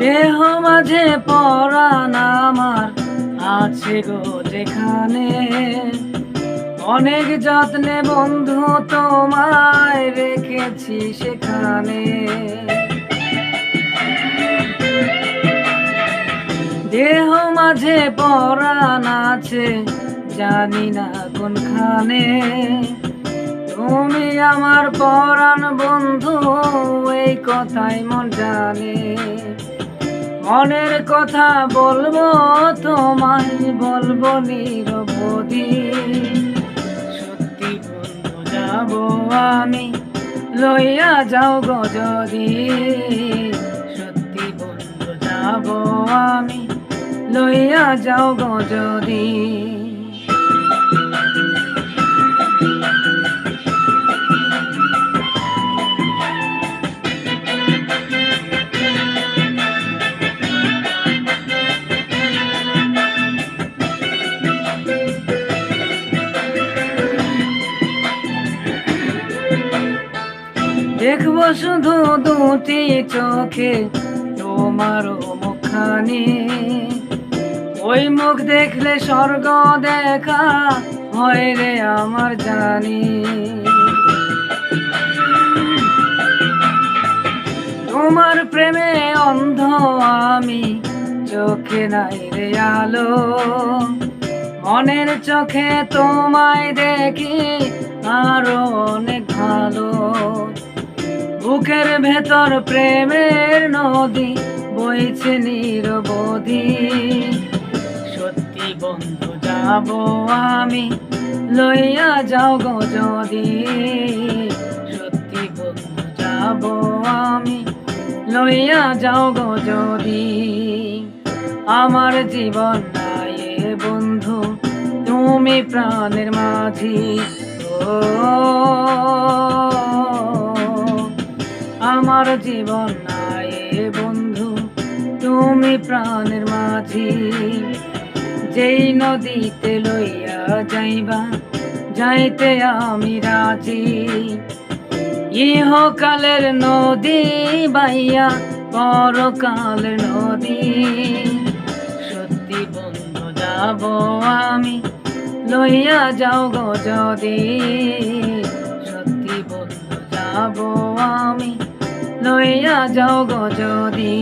দেহ মাঝে পরাণ আমার আছে গো যেখানে। অনেক যত্নে বন্ধু তোমায় রেখেছি সেখানে। দেহ মাঝে পরাণ আছে, জানি না কোনখানে। তুমি আমার পরাণ বন্ধু, এই কথাই মন জানে। মনের কথা বলব, তোমায় বলব নিরবধি। সত্যি বন্ধু যাব আমি, লইয়া যাও গো যদি। সত্যি বন্ধু যাব আমি, লইয়া যাও গো যদি। দেখব শুধু দুটি চোখে তোমার মুখখানি। ওই মুখ দেখলে স্বর্গ দেখা হয় রে আমার জানি। তোমার প্রেমে অন্ধ আমি, চোখে নাই রে আলো। মনের চোখে তোমায় দেখি আরও অনেক ভালো। বুকের ভেতর প্রেমের নদী, বইছে নিরবধি। সত্যি বন্ধু, যাব আমি, লইয়া যাও গো যদি। সত্যি বন্ধু, যাব আমি, লইয়া যাও গো যদি। আমার জীবন নাই বন্ধু, তুমি প্রাণের মাঝি। ও জীবন নাই বন্ধু, তুমি প্রাণের মাঝি। যেই নদীতে লইয়া যাইবা, যাইতে আমি রাজি। ইহকালের নদী বাইয়া পরকাল নদী। সত্যি বন্ধু, যাব আমি, লইয়া যাও গো যদি। সত্যি বন্ধু, যাব লইয়া যাও গো যদি